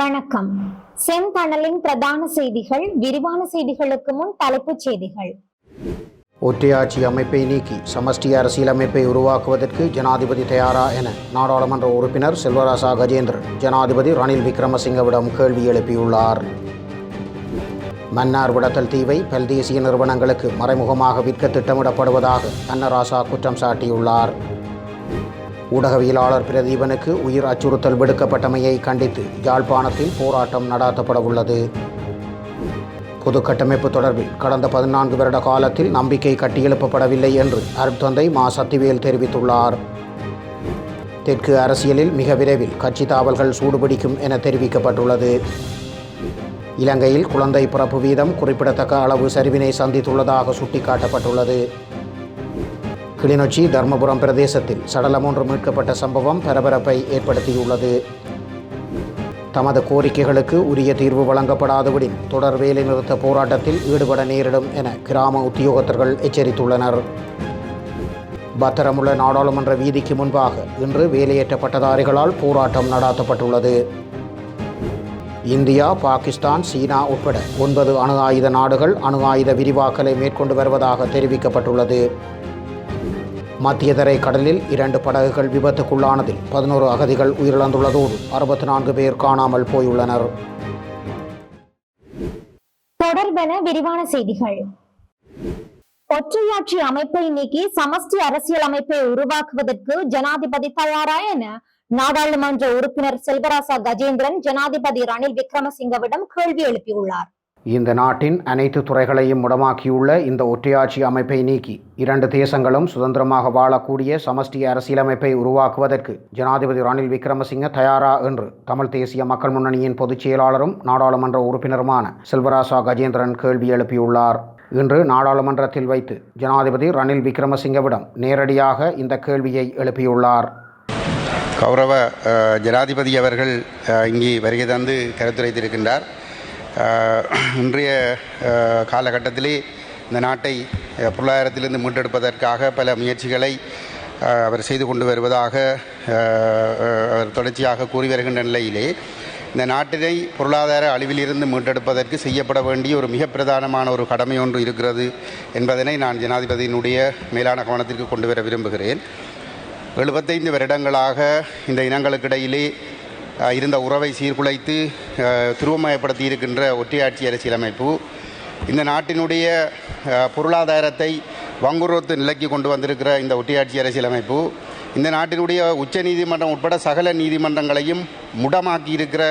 வணக்கம். செந்தணலின் பிரதான செய்திகள் விரிவான செய்திகளுக்கு முன் தலைப்புச் செய்திகள். ஒற்றையாட்சி அமைப்பை நீக்கி சமஷ்டி அரசியலமைப்பை உருவாக்குவதற்கு ஜனாதிபதி தயாரா என நாடாளுமன்ற உறுப்பினர் செல்வராசா கஜேந்திரன் ஜனாதிபதி ரணில் விக்ரமசிங்கவிடம் கேள்வி எழுப்பியுள்ளார். மன்னார் விடத்தல் தீவை பல்தேசிய நிறுவனங்களுக்கு மறைமுகமாக விற்க திட்டமிடப்படுவதாக அன்னராசா குற்றம் சாட்டியுள்ளார். ஊடகவியலாளர் பிரதீபனுக்கு உயிர் அச்சுறுத்தல் விடுக்கப்பட்டமையை கண்டித்து யாழ்ப்பாணத்தில் போராட்டம் நடாத்தப்படவுள்ளது. பொது கட்டமைப்பு தொடர்பில் கடந்த பதினான்கு வருட காலத்தில் நம்பிக்கை கட்டியெழுப்பப்படவில்லை என்று அருட்தந்தை மா. சத்திவேல் தெரிவித்துள்ளார். தெற்கு அரசியலில் மிக விரைவில் கட்சி தாவல்கள் சூடுபிடிக்கும் என தெரிவிக்கப்பட்டுள்ளது. இலங்கையில் குழந்தை பிறப்பு வீதம் குறிப்பிடத்தக்க அளவு சரிவினை சந்தித்துள்ளதாக சுட்டிக்காட்டப்பட்டுள்ளது. கிளிநொச்சி தர்மபுரம் பிரதேசத்தில் சடலம் ஒன்று மீட்கப்பட்ட சம்பவம் பரபரப்பை ஏற்படுத்தியுள்ளது. தமது கோரிக்கைகளுக்கு உரிய தீர்வு வழங்கப்படாதவிடின் தொடர் வேலைநிறுத்த போராட்டத்தில் ஈடுபட நேரிடும் என கிராம உத்தியோகத்தர்கள் எச்சரித்துள்ளனர். பத்திரமுள்ள நாடாளுமன்ற வீதிக்கு முன்பாக இன்று வேலையேற்ற பட்டதாரிகளால் போராட்டம் நடாத்தப்பட்டுள்ளது. இந்தியா பாகிஸ்தான் சீனா உட்பட ஒன்பது அணு ஆயுத நாடுகள் அணு ஆயுத விரிவாக்கலை மேற்கொண்டு வருவதாக தெரிவிக்கப்பட்டுள்ளது. மத்தியதரை கடலில் இரண்டு படகுகள் விபத்துக்குள்ளானதில் பதினோரு அகதிகள் உயிரிழந்துள்ளதோடு அறுபத்தி நான்கு பேர் காணாமல் போயுள்ளனர். தொடர்பென விரிவான செய்திகள். ஒற்றையாட்சி அமைப்பை நீக்கி சமஷ்டி அரசியல் அமைப்பை உருவாக்குவதற்கு ஜனாதிபதி தயாரா என நாடாளுமன்ற உறுப்பினர் செல்வராசா கஜேந்திரன் ஜனாதிபதி ரணில் விக்ரமசிங்கவிடம் கேள்வி எழுப்பியுள்ளார். இந்த நாட்டின் அனைத்து துறைகளையும் முடமாக்கியுள்ள இந்த ஒற்றையாட்சி அமைப்பை நீக்கி இரண்டு தேசங்களும் சுதந்திரமாக வாழக்கூடிய சமஷ்டி அரசியலமைப்பை உருவாக்குவதற்கு ஜனாதிபதி ரணில் விக்ரமசிங்க தயாரா என்று தமிழ் தேசிய மக்கள் முன்னணியின் பொதுச் செயலாளரும் நாடாளுமன்ற உறுப்பினருமான செல்வராசா கஜேந்திரன் கேள்வி எழுப்பியுள்ளார். இன்று நாடாளுமன்றத்தில் வைத்து ஜனாதிபதி ரணில் விக்ரமசிங்கவிடம் நேரடியாக இந்த கேள்வியை எழுப்பியுள்ளார். கௌரவ ஜனாதிபதி அவர்கள் இங்கே வருகை தந்து கருத்துரைத்திருக்கின்றார். இன்றைய காலகட்டத்திலே இந்த நாட்டை பொருளாதாரத்திலிருந்து மீட்டெடுப்பதற்காக பல முயற்சிகளை அவர் செய்து கொண்டு வருவதாக அவர் தொடர்ச்சியாக கூறி வருகின்ற நிலையிலே இந்த நாட்டினை பொருளாதார அழிவிலிருந்து மீட்டெடுப்பதற்கு செய்யப்பட வேண்டிய ஒரு மிக பிரதானமான ஒரு கடமை ஒன்று இருக்கிறது என்பதனை நான் ஜனாதிபதியினுடைய மேலான கவனத்திற்கு கொண்டு வர விரும்புகிறேன். எழுபத்தைந்து வருடங்களாக இந்த இனங்களுக்கிடையிலே இருந்த உறவை சீர்குலைத்து துருவமயப்படுத்தி இருக்கின்ற ஒற்றையாட்சி அரசியலமைப்பு இந்த நாட்டினுடைய பொருளாதாரத்தை வங்குரோத்து நிலைக்கு கொண்டு வந்திருக்கிற இந்த ஒற்றையாட்சி அரசியலமைப்பு இந்த நாட்டினுடைய உச்ச நீதிமன்றம் உட்பட சகல நீதிமன்றங்களையும் முடமாக்கி இருக்கிற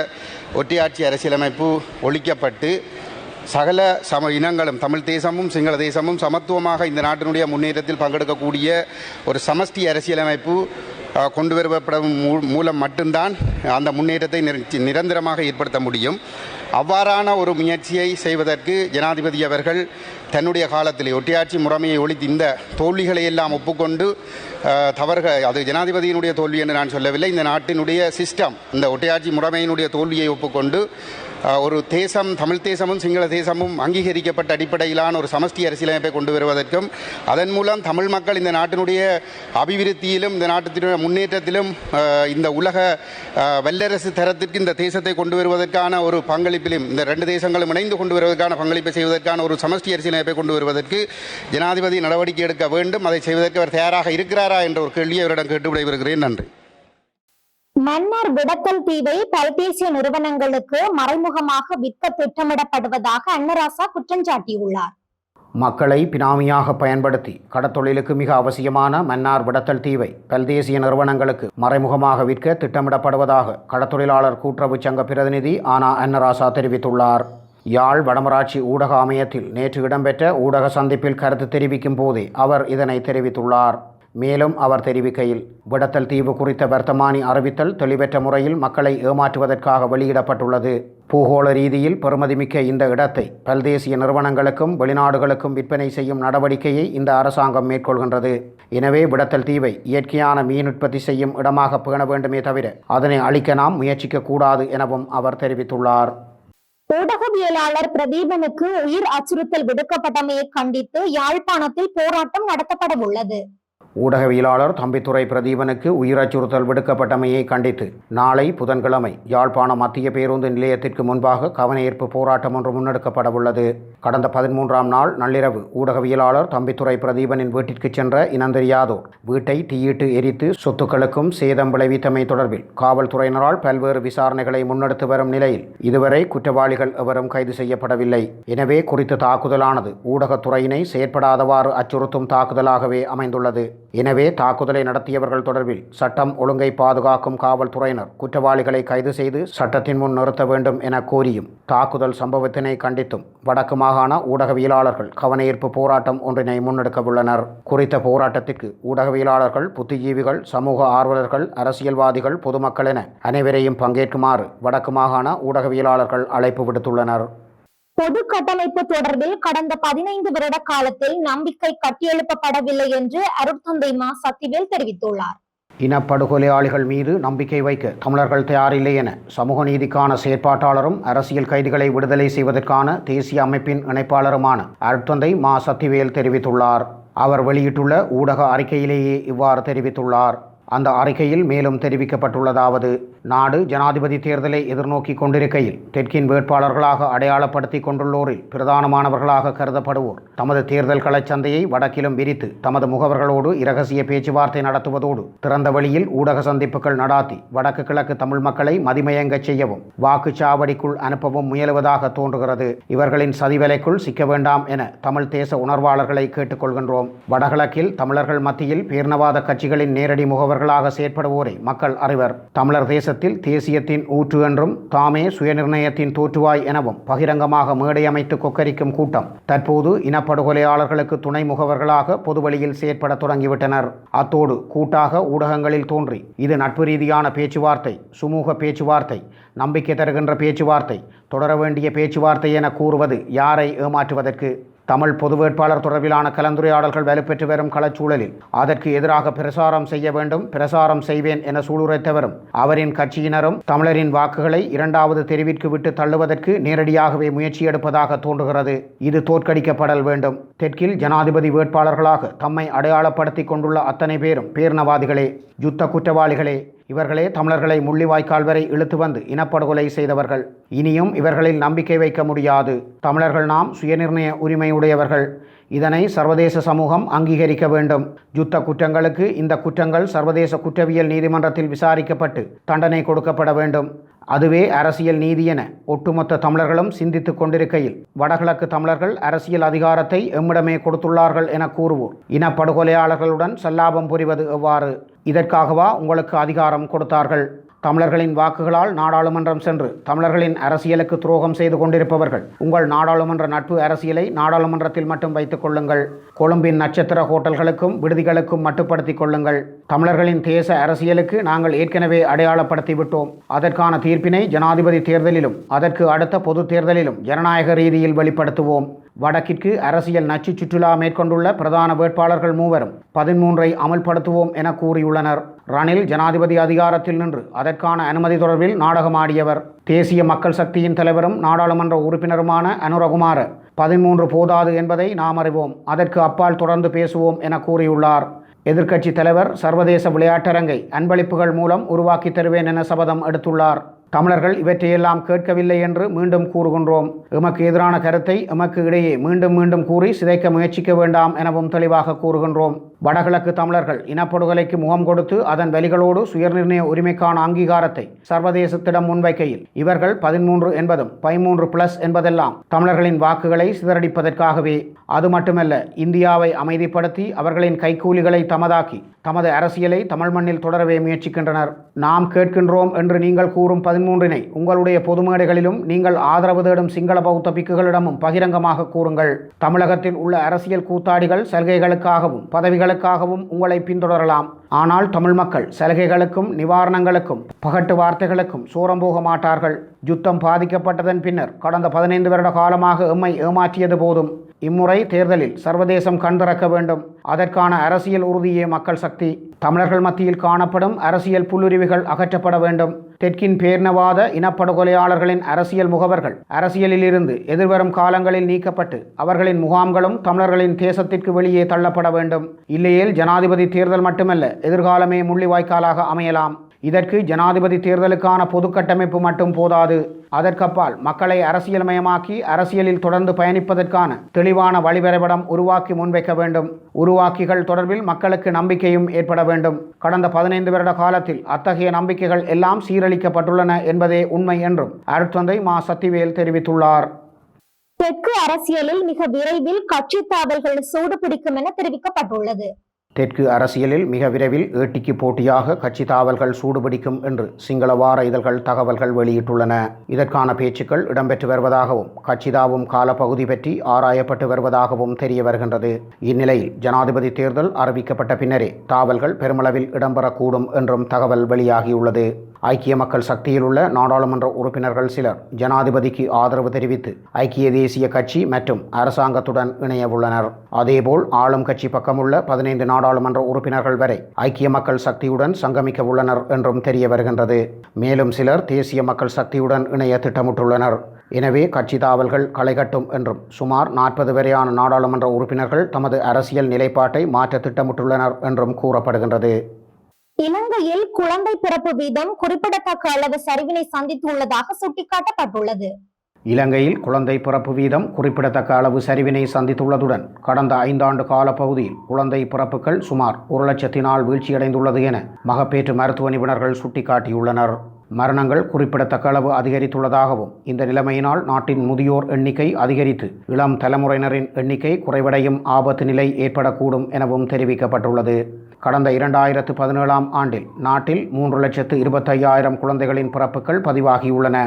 ஒற்றையாட்சி அரசியலமைப்பு ஒழிக்கப்பட்டு சகல சம இனங்களும் தமிழ் தேசமும் சிங்கள தேசமும் சமத்துவமாக இந்த நாட்டினுடைய முன்னேற்றத்தில் பங்கெடுக்கக்கூடிய ஒரு சமஷ்டி அரசியலமைப்பு கொண்டு வரப்படும் மூ- மூலம் மட்டும்தான் அந்த முன்னேற்றத்தை நிரந்தரமாக ஏற்படுத்த முடியும். அவ்வாறான ஒரு முயற்சியை செய்வதற்கு ஜனாதிபதி அவர்கள் தன்னுடைய காலத்தில் ஒட்டியாட்சி முறைமையை ஒழித்து இந்த தோல்விகளை எல்லாம் ஒப்புக்கொண்டு தவறுகள் அது ஜனாதிபதியினுடைய தோல்வி என்று நான் சொல்லவில்லை இந்த நாட்டினுடைய சிஸ்டம் இந்த ஒட்டையாட்சி முறைமையினுடைய தோல்வியை ஒப்புக்கொண்டு ஒரு தேசம் தமிழ் தேசமும் சிங்கள தேசமும் அங்கீகரிக்கப்பட்ட அடிப்படையிலான ஒரு சமஷ்டி அரசியலமைப்பை கொண்டு வருவதற்கும் அதன் மூலம் தமிழ் மக்கள் இந்த நாட்டினுடைய அபிவிருத்தியிலும் இந்த நாட்டினுடைய முன்னேற்றத்திலும் இந்த உலக வல்லரசு தரத்திற்கு இந்த தேசத்தை கொண்டு வருவதற்கான ஒரு பங்களிப்பிலும் இந்த ரெண்டு தேசங்களும் இணைந்து கொண்டு வருவதற்கான பங்களிப்பை செய்வதற்கான ஒரு சமஷ்டி அரசியலமைப்பை கொண்டு வருவதற்கு ஜனாதிபதி நடவடிக்கை எடுக்க வேண்டும். அதை செய்வதற்கு அவர் தயாராக இருக்கிறாரா என்ற ஒரு கேள்வியை அவரிடம் கேட்டு விடைபெறுகிறேன். நன்றி. மன்னார் விடத்தல் தீவை பல்தேசிய நிறுவனங்களுக்கு மறைமுகமாக விற்க திட்டமிடப்படுவதாக அன்னராசா குற்றம் சாட்டியுள்ளார். மக்களை பினாமியாக பயன்படுத்தி கடத்தொழிலுக்கு மிக அவசியமான மன்னார் விடத்தல் தீவை பல்தேசிய நிறுவனங்களுக்கு மறைமுகமாக விற்க திட்டமிடப்படுவதாக கடத்தொழிலாளர் கூட்டுறவு சங்க பிரதிநிதி ஆனா அன்னராசா தெரிவித்துள்ளார். யாழ் வடமராட்சி ஊடக அமையத்தில் நேற்று இடம்பெற்ற ஊடக சந்திப்பில் கருத்து தெரிவிக்கும் போதே அவர் இதனை தெரிவித்துள்ளார். மேலும் அவர் தெரிவிக்கையில் விடத்தல் தீவு குறித்த வர்த்தமானி அறிவித்தல் தெளிவற்ற முறையில் மக்களை ஏமாற்றுவதற்காக வெளியிடப்பட்டுள்ளது. பூகோள ரீதியில் பெறுமதிமிக்க இந்த இடத்தை பல்தேசிய நிறுவனங்களுக்கும் வெளிநாடுகளுக்கும் விற்பனை செய்யும் நடவடிக்கையை இந்த அரசாங்கம் மேற்கொள்கின்றது. எனவே விடத்தல் தீவை இயற்கையான மீன் உற்பத்தி செய்யும் இடமாக பேண வேண்டுமே தவிர அதனை அழிக்க நாம் முயற்சிக்க கூடாது எனவும் அவர் தெரிவித்துள்ளார். ஊடகவியலாளர் பிரதீபனுக்கு உயிர் அச்சுறுத்தல் விடுக்கப்பட்டமையை கண்டித்து யாழ்ப்பாணத்தில் போராட்டம் நடத்தப்பட உள்ளது ஊடகவியலாளர் தம்பித்துறை பிரதீபனுக்கு உயிர் அச்சுறுத்தல் விடுக்கப்பட்டமையை கண்டித்து நாளை புதன்கிழமை யாழ்ப்பாணம் மத்திய பேருந்து நிலையத்திற்கு முன்பாக கவனஈர்ப்பு போராட்டம் ஒன்று முன்னெடுக்கப்படவுள்ளது. கடந்த பதிமூன்றாம் நாள் நள்ளிரவு ஊடகவியலாளர் தம்பித்துறை பிரதீபனின் வீட்டிற்கு சென்ற இனந்தெரியாதோர் வீட்டை தீயிட்டு எரித்து சொத்துக்களுக்கும் சேதம் விளைவித்தமை தொடர்பில் காவல்துறையினரால் பல்வேறு விசாரணைகளை முன்னெடுத்து வரும் நிலையில் இதுவரை குற்றவாளிகள் எவரும் கைது செய்யப்படவில்லை. எனவே குறித்த தாக்குதலானது ஊடகத்துறையினை செயற்படாதவாறு அச்சுறுத்தும் தாக்குதலாகவே அமைந்துள்ளது. எனவே தாக்குதலை நடத்தியவர்கள் தொடர்பில் சட்டம் ஒழுங்கை பாதுகாக்கும் காவல்துறையினர் குற்றவாளிகளை கைது செய்து சட்டத்தின் முன் நிறுத்த வேண்டும் என கோரியும். தாக்குதல் சம்பவத்தினை கண்டித்தும் வடக்கு மாகாண ஊடகவியலாளர்கள் கவனஈர்ப்பு போராட்டம் ஒன்றினை முன்னெடுக்கவுள்ளனர். குறித்த போராட்டத்திற்கு ஊடகவியலாளர்கள் புத்திஜீவிகள் சமூக ஆர்வலர்கள் அரசியல்வாதிகள் பொதுமக்கள் என அனைவரையும் பங்கேற்குமாறு வடக்கு மாகாண ஊடகவியலாளர்கள் அழைப்பு விடுத்துள்ளனர். பொது கட்டமைப்பு தொடர்பில் கடந்த பதினைந்து வருட காலத்தில் நம்பிக்கை கட்டியெழுப்பப்படவில்லை என்று அருட்தந்தை மா சக்திவேல் தெரிவித்துள்ளார். இனப்படுகொலையாளிகள் மீது நம்பிக்கை வைக்க தமிழர்கள் தயாரில்லை என சமூக நீதிக்கான செயற்பாட்டாளரும் அரசியல் கைதிகளை விடுதலை செய்வதற்கான தேசிய அமைப்பின் இணைப்பாளருமான அருட்தந்தை மா சக்திவேல் தெரிவித்துள்ளார். அவர் வெளியிட்டுள்ள ஊடக அறிக்கையிலேயே இவ்வாறு தெரிவித்துள்ளார். அந்த அறிக்கையில் மேலும் தெரிவிக்கப்பட்டுள்ளதாவது நாடு ஜனாதிபதி தேர்தலை எதிர்நோக்கி கொண்டிருக்கையில் தெற்கின் வேட்பாளர்களாக அடையாளப்படுத்தி கொண்டுள்ளோரில் பிரதானமானவர்களாக கருதப்படுவோர். தமது தேர்தல் களச்சந்தையை வடக்கிலும் விரித்து தமது முகவர்களோடு இரகசிய பேச்சுவார்த்தை நடத்துவதோடு திறந்த வழியில் ஊடக சந்திப்புகள் நடாத்தி வடக்கு கிழக்கு தமிழ் மக்களை மதிமயங்கச் செய்யவும் வாக்குச்சாவடிக்குள் அனுப்பவும் முயலுவதாக தோன்றுகிறது. இவர்களின் சதிவலைக்குள் சிக்க வேண்டாம் என தமிழ் தேச உணர்வாளர்களை கேட்டுக்கொள்கின்றோம். வடகிழக்கில் தமிழர்கள் மத்தியில் பேர்ணவாத கட்சிகளின் நேரடி தலைவர்களாக செயற்படுவோரை மக்கள் அறிவர். தமிழர் தேசத்தில் தேசியத்தின் ஊற்று என்றும் தாமே சுயநிர்ணயத்தின் தோற்றுவாய் எனவும் பகிரங்கமாக மேடை அமைத்து கொக்கரிக்கும் கூட்டம் தற்போது இனப்படுகொலையாளர்களுக்கு துணை முகவர்களாக பொதுவழியில் செயற்பட தொடங்கிவிட்டனர். அத்தோடு கூட்டாக ஊடகங்களில் தோன்றி இது நட்பு ரீதியான பேச்சுவார்த்தை சுமூக பேச்சுவார்த்தை நம்பிக்கை தருகின்ற பேச்சுவார்த்தை தொடர வேண்டிய பேச்சுவார்த்தை என கூறுவது யாரை ஏமாற்றுவதற்கு? தமிழ் பொது வேட்பாளர் தொடர்பிலான கலந்துரையாடல்கள் வலுப்பெற்று வரும் களச்சூழலில் அதற்கு எதிராக பிரசாரம் செய்ய வேண்டும் பிரசாரம் செய்வேன் என சூளுரைத்தவரும் அவரின் கட்சியினரும் தமிழரின் வாக்குகளை இரண்டாவது தெரிவிற்கு விட்டு தள்ளுவதற்கு நேரடியாகவே முயற்சி எடுப்பதாக தோன்றுகிறது. இது தோற்கடிக்கப்படல் வேண்டும். தெற்கில் ஜனாதிபதி வேட்பாளர்களாக தம்மை அடையாளப்படுத்தி கொண்டுள்ள அத்தனை பேரும் பேர்ணவாதிகளே யுத்த குற்றவாளிகளே இவர்களே தமிழர்களை முள்ளிவாய்க்கால் வரை இழுத்து வந்து இனப்படுகொலை செய்தவர்கள். இனியும் இவர்களில் நம்பிக்கை வைக்க முடியாது. தமிழர்கள் நாம் சுயநிர்ணய உரிமையுடையவர்கள். இதனை சர்வதேச சமூகம் அங்கீகரிக்க வேண்டும். யுத்த குற்றங்களுக்கு இந்த குற்றங்கள் சர்வதேச குற்றவியல் நீதிமன்றத்தில் விசாரிக்கப்பட்டு தண்டனை கொடுக்கப்பட வேண்டும். அதுவே அரசியல் நீதி என ஒட்டுமொத்த தமிழர்களும் சிந்தித்துக் கொண்டிருக்கையில் வடகிழக்கு தமிழர்கள் அரசியல் அதிகாரத்தை எம்மிடமே கொடுத்துள்ளார்கள் என கூறுவோர். இனப்படுகொலையாளர்களுடன் சல்லாபம் புரிவது எவ்வாறு? இதற்காகவா உங்களுக்கு அதிகாரம் கொடுத்தார்கள்? தமிழர்களின் வாக்குகளால் நாடாளுமன்றம் சென்று தமிழர்களின் அரசியலுக்கு துரோகம் செய்து கொண்டிருப்பவர்கள் உங்கள் நாடாளுமன்ற நட்பு அரசியலை நாடாளுமன்றத்தில் மட்டும் வைத்துக் கொள்ளுங்கள். கொழும்பின் நட்சத்திர ஹோட்டல்களுக்கும் விடுதிகளுக்கும் மட்டுப்படுத்திக் கொள்ளுங்கள். தமிழர்களின் தேச அரசியலுக்கு நாங்கள் ஏற்கனவே அடையாளப்படுத்தி விட்டோம். அதற்கான தீர்ப்பினை ஜனாதிபதி தேர்தலிலும் அதற்கு அடுத்த பொது தேர்தலிலும் ஜனநாயக ரீதியில் வெளிப்படுத்துவோம். வடக்கிற்கு அரசியல் நச்சு சுற்றுலா மேற்கொண்டுள்ள பிரதான வேட்பாளர்கள் மூவரும் பதிமூன்றை அமல்படுத்துவோம் என கூறியுள்ளனர். ரணில் ஜனாதிபதி அதிகாரத்தில் நின்று அதற்கான அனுமதி தொடர்பில் நாடகமாடியவர். தேசிய மக்கள் சக்தியின் தலைவரும் நாடாளுமன்ற உறுப்பினருமான அனுரகுமார பதிமூன்று போதாது என்பதை நாம் அறிவோம். அதற்கு அப்பால் தொடர்ந்து பேசுவோம் என கூறியுள்ளார். எதிர்க்கட்சி தலைவர் சர்வதேச விளையாட்டரங்கை அன்பளிப்புகள் மூலம் உருவாக்கி தருவேன் என சபதம் எடுத்துள்ளார். தமிழர்கள் இவற்றையெல்லாம் கேட்கவில்லை என்று மீண்டும் கூறுகின்றோம். எமக்கு எதிரான கருத்தை எமக்கு இடையே மீண்டும் மீண்டும் கூறி சிதைக்க முயற்சிக்க வேண்டாம் எனவும் தெளிவாக கூறுகின்றோம். வடகிழக்கு தமிழர்கள் இனப்படுகொலைக்கு முகம் கொடுத்து அதன் வலிகளோடு சுயநிர்ணய உரிமைக்கான அங்கீகாரத்தை சர்வதேசத்திடம் முன்வைக்கையில் இவர்கள் பதிமூன்று என்பதும் பதிமூன்று பிளஸ் என்பதெல்லாம் தமிழர்களின் வாக்குகளை சிதறடிப்பதற்காகவே. அது மட்டுமல்ல இந்தியாவை அமைதிப்படுத்தி அவர்களின் கைக்கூலிகளை தமதாக்கி தமது அரசியலை தமிழ் மண்ணில் தொடரவே முயற்சிக்கின்றனர். நாம் கேட்கின்றோம் என்று நீங்கள் கூறும் பதிமூன்றினை உங்களுடைய பொது மேடைகளிலும் நீங்கள் ஆதரவு தேடும் சிங்கள பௌத்த பிக்குகளிடமும் பகிரங்கமாக கூறுங்கள். தமிழகத்தில் உள்ள அரசியல் கூத்தாடிகள் சலுகைகளுக்காகவும் பதவிகளுக்காகவும் உங்களை பின்தொடரலாம். ஆனால் தமிழ் மக்கள் சலுகைகளுக்கும் நிவாரணங்களுக்கும் பகட்டு வார்த்தைகளுக்கும் சூரம் போக மாட்டார்கள். யுத்தம் பாதிக்கப்பட்டதன் பின்னர் கடந்த பதினைந்து வருட காலமாக எம்மை ஏமாற்றியது போதும். இம்முறை தேர்தலில் சர்வதேசம் கண்திறக்க வேண்டும். அதற்கான அரசியல் உறுதியே மக்கள் சக்தி. தமிழர்கள் மத்தியில் காணப்படும் அரசியல் புல்லுரிவுகள் அகற்றப்பட வேண்டும். தெற்கின் பேர்ணவாத இனப்படுகொலையாளர்களின் அரசியல் முகவர்கள் அரசியலிலிருந்து எதிர்வரும் காலங்களில் நீக்கப்பட்டு அவர்களின் முகாம்களும் தமிழர்களின் தேசத்திற்கு வெளியே தள்ளப்பட வேண்டும். இல்லையேல் ஜனாதிபதி தேர்தல் மட்டுமல்ல எதிர்காலமே முள்ளிவாய்க்காலாக அமையலாம். இதற்கு ஜனாதிபதி தேர்தலுக்கான பொதுக்கட்டமைப்பு மட்டும் போதாது. அதற்கப்பால் மக்களை அரசியல்மயமாக்கி அரசியலில் தொடர்ந்து பயணிப்பதற்கான தெளிவான வழிவரைபடம் உருவாக்கி முன்வைக்க வேண்டும். உருவாக்கிகள் தொடர்பில் மக்களுக்கு நம்பிக்கையும் ஏற்பட வேண்டும். கடந்த பதினைந்து வருட காலத்தில் அத்தகைய நம்பிக்கைகள் எல்லாம் சீரழிக்கப்பட்டுள்ளன என்பதே உண்மை என்றும் அருட்தந்தை மா சத்திவேல் தெரிவித்துள்ளார். தெற்கு அரசியலில் மிக விரைவில் கட்சி தாவல்கள் சூடு பிடிக்கும் என தெரிவிக்கப்பட்டுள்ளது. தெற்கு அரசியலில் மிக விரைவில் ஏட்டிக்கு போட்டியாக கட்சி தாவல்கள் சூடுபிடிக்கும் என்று சிங்கள வார இதழ்கள் தகவல்கள் வெளியிட்டுள்ளன. இதற்கான பேச்சுக்கள் இடம்பெற்று வருவதாகவும் கட்சி தாவும் காலப்பகுதி பற்றி ஆராயப்பட்டு வருவதாகவும் தெரிய வருகின்றது. இந்நிலையில் ஜனாதிபதி தேர்தல் அறிவிக்கப்பட்ட பின்னரே தாவல்கள் பெருமளவில் இடம்பெறக்கூடும் என்றும் தகவல் வெளியாகியுள்ளது. ஐக்கிய மக்கள் சக்தியில் உள்ள நாடாளுமன்ற உறுப்பினர்கள் சிலர் ஜனாதிபதிக்கு ஆதரவு தெரிவித்து ஐக்கிய தேசிய கட்சி மற்றும் அரசாங்கத்துடன் இணைய உள்ளனர். அதேபோல் ஆளும் கட்சி பக்கமுள்ள பதினைந்து நாடாளுமன்ற உறுப்பினர்கள் வரை ஐக்கிய மக்கள் சக்தியுடன் சங்கமிக்க உள்ளனர் என்றும் தெரிய வருகின்றது. மேலும் சிலர் தேசிய மக்கள் சக்தியுடன் இணைய திட்டமிட்டுள்ளனர். எனவே கட்சி தாவல்கள் களைகட்டும் என்றும் சுமார் நாற்பது வரையான நாடாளுமன்ற உறுப்பினர்கள் தமது அரசியல் நிலைப்பாட்டை மாற்ற திட்டமிட்டுள்ளனர் என்றும் கூறப்படுகின்றது. இலங்கையில் குழந்தை பிறப்பு வீதம் குறிப்பிடத்தக்க அளவு சரிவினை சந்தித்துள்ளதாக சுட்டிக்காட்டப்பட்டுள்ளது. இலங்கையில் குழந்தை பிறப்பு வீதம் குறிப்பிடத்தக்க அளவு சரிவினை சந்தித்துள்ளதுடன் கடந்த ஐந்தாண்டு காலப்பகுதியில் குழந்தை பிறப்புகள் சுமார் ஒரு லட்சத்தினால் வீழ்ச்சியடைந்துள்ளது என மகப்பேற்று மருத்துவ நிபுணர்கள் சுட்டிக்காட்டியுள்ளனர். மரணங்கள் குறிப்பிடத்தக்க அளவு அதிகரித்துள்ளதாகவும் இந்த நிலைமையினால் நாட்டின் முதியோர் எண்ணிக்கை அதிகரித்து இளம் தலைமுறையினரின் எண்ணிக்கை குறைவடையும் ஆபத்து நிலை ஏற்படக்கூடும் எனவும் தெரிவிக்கப்பட்டுள்ளது. கடந்த இரண்டாயிரத்து பதினேழாம் ஆண்டில் நாட்டில் மூன்று லட்சத்து இருபத்தையாயிரம் குழந்தைகளின் பிறப்புகள் பதிவாகியுள்ளன.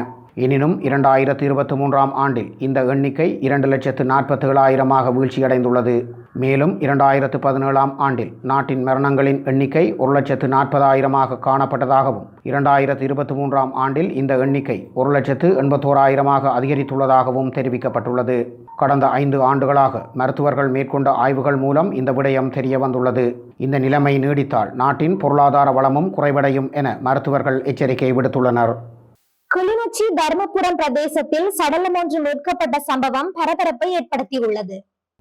எனினும் இரண்டாயிரத்து இருபத்தி மூன்றாம் ஆண்டில் இந்த எண்ணிக்கை இரண்டு லட்சத்து நாற்பத்தி ஏழாயிரமாக வீழ்ச்சியடைந்துள்ளது. மேலும் இரண்டாயிரத்து பதினேழாம் ஆண்டில் நாட்டின் மரணங்களின் எண்ணிக்கை ஒரு லட்சத்து நாற்பதாயிரமாக காணப்பட்டதாகவும் இரண்டாயிரத்து இருபத்தி மூன்றாம் ஆண்டில் இந்த எண்ணிக்கை ஒரு லட்சத்து எண்பத்தோராயிரமாக அதிகரித்துள்ளதாகவும் தெரிவிக்கப்பட்டுள்ளது. கடந்த ஐந்து ஆண்டுகளாக மருத்துவர்கள் மேற்கொண்ட ஆய்வுகள் மூலம் இந்த விடயம் தெரிய வந்துள்ளது. இந்த நிலைமை நீடித்தால் நாட்டின் பொருளாதார வளமும் குறைவடையும் என மருத்துவர்கள் எச்சரிக்கை விடுத்துள்ளனர். கிளிநொச்சி தர்மபுரம் பிரதேசத்தில் சடலம் ஒன்று மீட்கப்பட்ட சம்பவம் பரபரப்பை ஏற்படுத்தியுள்ளது.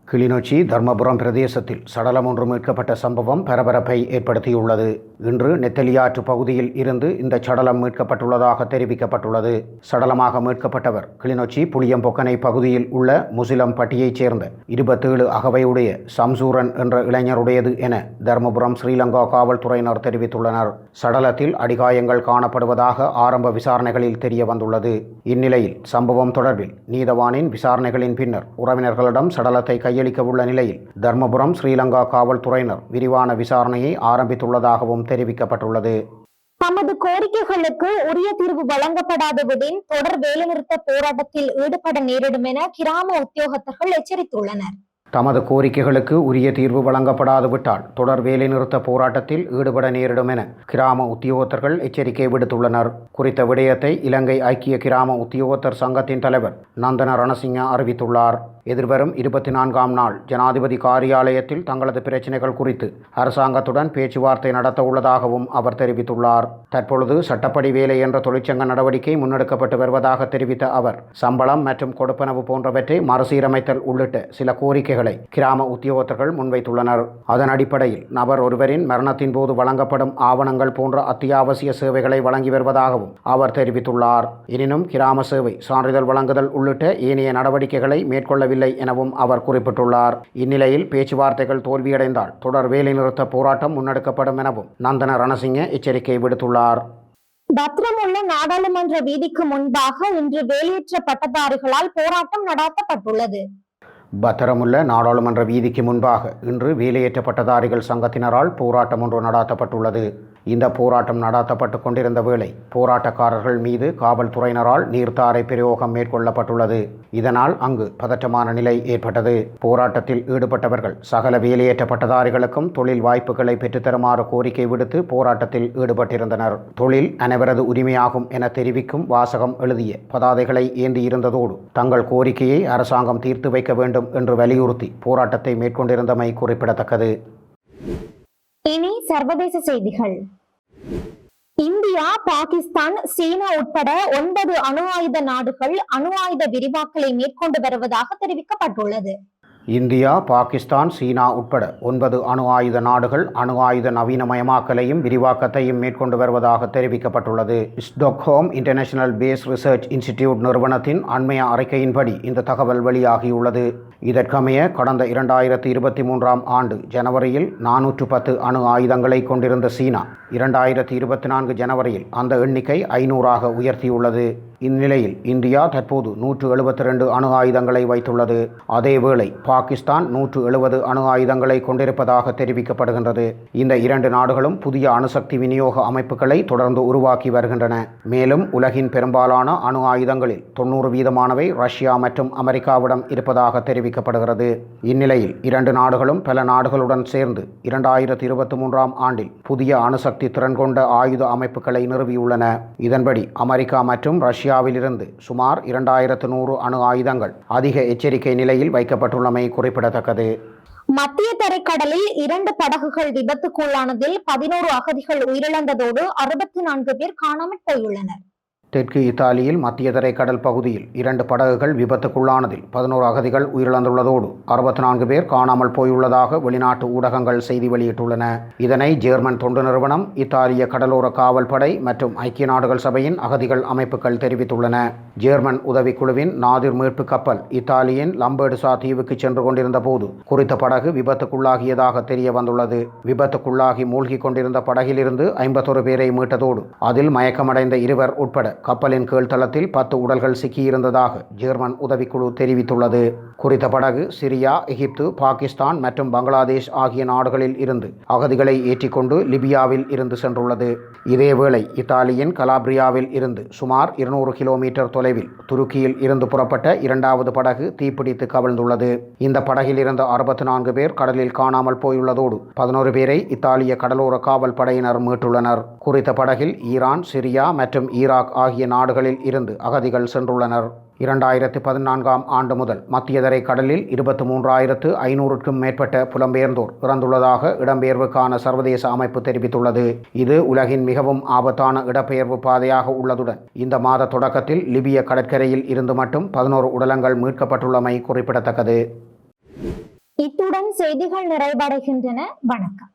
கிளிநொச்சி தர்மபுரம் பிரதேசத்தில் சடலம் ஒன்று மீட்கப்பட்ட சம்பவம் பரபரப்பை ஏற்படுத்தியுள்ளது. இன்று நெத்தலியாற்று பகுதியில் இருந்து இந்த சடலம் மீட்கப்பட்டுள்ளதாக தெரிவிக்கப்பட்டுள்ளது. சடலமாக மீட்கப்பட்டவர் கிளிநொச்சி புளியம்பொக்கனை பகுதியில் உள்ள முசிலம் பட்டியைச் சேர்ந்த இருபத்தேழு அகவையுடைய சம்சூரன் என்ற இளைஞருடையது என தர்மபுரம் ஸ்ரீலங்கா காவல்துறையினர் தெரிவித்துள்ளனர். சடலத்தில் அடிகாயங்கள் காணப்படுவதாக ஆரம்ப விசாரணைகளில் தெரிய வந்துள்ளது இந்நிலையில் சம்பவம் தொடர்பில் நீதவானின் விசாரணைகளின் பின்னர் உறவினர்களிடம் சடலத்தை கை கையளிக்கவுள்ள நிலையில் தர்மபுரம் ஸ்ரீலங்கா காவல்துறையினர் விரிவான விசாரணையை ஆரம்பித்துள்ளதாகவும் தெரிவிக்கப்பட்டுள்ளது. தமது கோரிக்கைகளுக்கு உரிய தீர்வு வழங்கப்படாதவுடன் தொடர் வேலைநிறுத்த போராட்டத்தில் ஈடுபட நேரிடும் என கிராம உத்தியோகத்தர்கள் எச்சரித்துள்ளனர். தமது கோரிக்கைகளுக்கு உரிய தீர்வு வழங்கப்படாதுவிட்டால் தொடர் வேலைநிறுத்த போராட்டத்தில் ஈடுபட நேரிடும் என கிராம உத்தியோகத்தர்கள் எச்சரிக்கை விடுத்துள்ளனர். குறித்த விடயத்தை இலங்கை ஐக்கிய கிராம உத்தியோகத்தர் சங்கத்தின் தலைவர் நந்தன ரணசிங்க அறிவித்துள்ளார். எதிர்வரும் இருபத்தி நான்காம் நாள் ஜனாதிபதி காரியாலயத்தில் தங்களது பிரச்சினைகள் குறித்து அரசாங்கத்துடன் பேச்சுவார்த்தை நடத்த உள்ளதாகவும் அவர் தெரிவித்துள்ளார். தற்பொழுது சட்டப்படி வேலை என்ற தொழிற்சங்க நடவடிக்கை முன்னெடுக்கப்பட்டு வருவதாக தெரிவித்த அவர் சம்பளம் மற்றும் கொடுப்பனவு போன்றவற்றை மறுசீரமைத்தல் உள்ளிட்ட சில கோரிக்கைகள் கிராம உத்தியோகத்தர்கள் முன்வைத்துள்ளனர். அதன் அடிப்படையில் நபர் ஒருவரின் மரணத்தின் போது வழங்கப்படும் ஆவணங்கள் போன்ற அத்தியாவசிய சேவைகளை வழங்கி வருவதாகவும் அவர் தெரிவித்துள்ளார். எனினும் கிராம சேவை சான்றிதழ் வழங்குதல் உள்ளிட்ட ஏனைய நடவடிக்கைகளை மேற்கொள்ளவில்லை எனவும் அவர் குறிப்பிட்டுள்ளார். இந்நிலையில் பேச்சுவார்த்தைகள் தோல்வியடைந்தால் தொடர் வேலைநிறுத்த போராட்டம் முன்னெடுக்கப்படும் எனவும் நந்தன ரணசிங்க எச்சரிக்கை விடுத்துள்ளார். பத்திரமுள்ள நாடாளுமன்ற வீதிக்கு முன்பாக இன்று வேலையற்ற பட்டதாரிகளால் போராட்டம் நடாத்தப்பட்டுள்ளது. பத்திரமுள்ள நாடாளுமன்ற வீதிக்கு முன்பாக இன்று வேலையேற்ற பட்டதாரிகள் சங்கத்தினரால் போராட்டம் ஒன்று நடாத்தப்பட்டுள்ளது. இந்த போராட்டம் நடாத்தப்பட்டு கொண்டிருந்த வேளை போராட்டக்காரர்கள் மீது காவல்துறையினரால் நீர்த்தாரை பிரயோகம் மேற்கொள்ளப்பட்டுள்ளது. இதனால் அங்கு பதற்றமான நிலை ஏற்பட்டது. போராட்டத்தில் ஈடுபட்டவர்கள் சகல வேலையேற்ற பட்டதாரிகளுக்கும் தொழில் வாய்ப்புகளை பெற்றுத்தருமாறு கோரிக்கை விடுத்து போராட்டத்தில் ஈடுபட்டிருந்தனர். தொழில் அனைவரது உரிமையாகும் என தெரிவிக்கும் வாசகம் எழுதிய பதாதைகளை ஏந்தியிருந்ததோடு தங்கள் கோரிக்கையை அரசாங்கம் தீர்த்து வைக்க வேண்டும் என்று வலியுறுத்தி போராட்டத்தை மேற்கொண்டிருந்தமை குறிப்பிடத்தக்கது. சர்வதேச செய்திகள். இந்தியா பாகிஸ்தான் சீனா உட்பட ஒன்பது அணு ஆயுத நாடுகள் அணு ஆயுத விரிவாக்கலை மேற்கொண்டு வருவதாக தெரிவிக்கப்பட்டுள்ளது. இந்தியா பாகிஸ்தான் சீனா உட்பட ஒன்பது அணு ஆயுத நாடுகள் அணு ஆயுத நவீனமயமாக்கலையும் விரிவாக்கத்தையும் மேற்கொண்டு வருவதாக தெரிவிக்கப்பட்டுள்ளது. Stockholm International Peace Research Institute நிறுவனத்தின் அண்மைய அறிக்கையின்படி இந்த தகவல் வெளியாகியுள்ளது. இதற்கமைய கடந்த இரண்டாயிரத்தி இருபத்தி மூன்றாம் ஆண்டு ஜனவரியில் நானூற்று பத்து அணு ஆயுதங்களை கொண்டிருந்த சீனா இரண்டாயிரத்தி இருபத்தி நான்கு ஜனவரியில் அந்த எண்ணிக்கை ஐநூறாக உயர்த்தியுள்ளது. இந்நிலையில் இந்தியா தற்போது நூற்று எழுபத்தி ரெண்டு அணு ஆயுதங்களை வைத்துள்ளது. அதேவேளை பாகிஸ்தான் நூற்று எழுபது அணு ஆயுதங்களை கொண்டிருப்பதாக தெரிவிக்கப்படுகின்றது. இந்த இரண்டு நாடுகளும் புதிய அணுசக்தி விநியோக அமைப்புகளை தொடர்ந்து உருவாக்கி வருகின்றன. மேலும் உலகின் பெரும்பாலான அணு ஆயுதங்களில் தொண்ணூறு வீதமானவை ரஷ்யா மற்றும் அமெரிக்காவிடம் இருப்பதாக தெரிவிக்கப்படுகிறது. இந்நிலையில் இரண்டு நாடுகளும் பல நாடுகளுடன் சேர்ந்து இரண்டாயிரத்தி இருபத்தி மூன்றாம் ஆண்டில் புதிய அணுசக்தி திறன் கொண்ட ஆயுத அமைப்புகளை நிறுவியுள்ளன. இதன்படி அமெரிக்கா மற்றும் ரஷ்யாவிலிருந்து சுமார் இரண்டாயிரத்து நூறு அணு ஆயுதங்கள் அதிக எச்சரிக்கை நிலையில் வைக்கப்பட்டுள்ளமை குறிப்பிடத்தக்கது. மத்திய தரைக்கடலில் இரண்டு படகுகள் விபத்துக்குள்ளானதில் பதினோரு அகதிகள் உயிரிழந்ததோடு அறுபத்தி நான்கு பேர் காணாமல் போயுள்ளனர். தெற்கு இத்தாலியில் மத்திய தரைக்கடல் பகுதியில் இரண்டு படகுகள் விபத்துக்குள்ளானதில் பதினோரு அகதிகள் உயிரிழந்துள்ளதோடு அறுபத்தி நான்கு பேர் காணாமல் போயுள்ளதாக வெளிநாட்டு ஊடகங்கள் செய்தி வெளியிட்டுள்ளன. இதனை ஜெர்மன் தொண்டு நிறுவனம் இத்தாலிய கடலோர காவல் படை மற்றும் ஐக்கிய நாடுகள் சபையின் அகதிகள் அமைப்புகள் தெரிவித்துள்ளன. ஜெர்மன் உதவிக்குழுவின் நாதிர் மீட்பு கப்பல் இத்தாலியின் லம்பேடுசா தீவுக்கு சென்று கொண்டிருந்த போது குறித்த படகு விபத்துக்குள்ளாகியதாக தெரிய வந்துள்ளது விபத்துக்குள்ளாகி மூழ்கிக் கொண்டிருந்த படகிலிருந்து ஐம்பத்தொரு பேரை மீட்டதோடு அதில் மயக்கமடைந்த இருவர் உட்பட கப்பலின் கீழ்த்தளத்தில் பத்து உடல்கள் சிக்கியிருந்ததாக ஜெர்மன் உதவிக்குழு தெரிவித்துள்ளது. குறித்த படகு சிரியா எகிப்து பாகிஸ்தான் மற்றும் பங்களாதேஷ் ஆகிய நாடுகளில் இருந்து அகதிகளை ஏற்றிக்கொண்டு லிபியாவில் இருந்து சென்றுள்ளது. இதேவேளை இத்தாலியின் கலாப்ரியாவில் இருந்து சுமார் இருநூறு கிலோமீட்டர் தொலைவில் துருக்கியில் இருந்து புறப்பட்ட இரண்டாவது படகு தீப்பிடித்து கவிழ்ந்துள்ளது. இந்த படகில் இருந்த அறுபத்தி நான்கு பேர் கடலில் காணாமல் போயுள்ளதோடு பதினோரு பேரை இத்தாலிய கடலோர காவல் படையினர் மீட்டுள்ளனர். குறித்த படகில் ஈரான் சிரியா மற்றும் ஈராக் ஆகிய ஆகிய நாடுகளில் இருந்து அகதிகள் சென்றுள்ளனர். இரண்டாயிரத்து பதினான்காம் ஆண்டு முதல் மத்திய தரை கடலில் இருபத்தி மூன்றாயிரத்து ஐநூறுக்கும் மேற்பட்ட புலம்பெயர்ந்தோர் இறந்துள்ளதாக இடம்பெயர்வுக்கான சர்வதேச அமைப்பு தெரிவித்துள்ளது. இது உலகின் மிகவும் ஆபத்தான இடப்பெயர்வு பாதையாக உள்ளதுடன் இந்த மாத தொடக்கத்தில் லிபிய கடற்கரையில் இருந்து மட்டும் பதினோரு உடலங்கள் மீட்கப்பட்டுள்ளமை குறிப்பிடத்தக்கது. இத்துடன் செய்திகள் நிறைவடைகின்றன. வணக்கம்.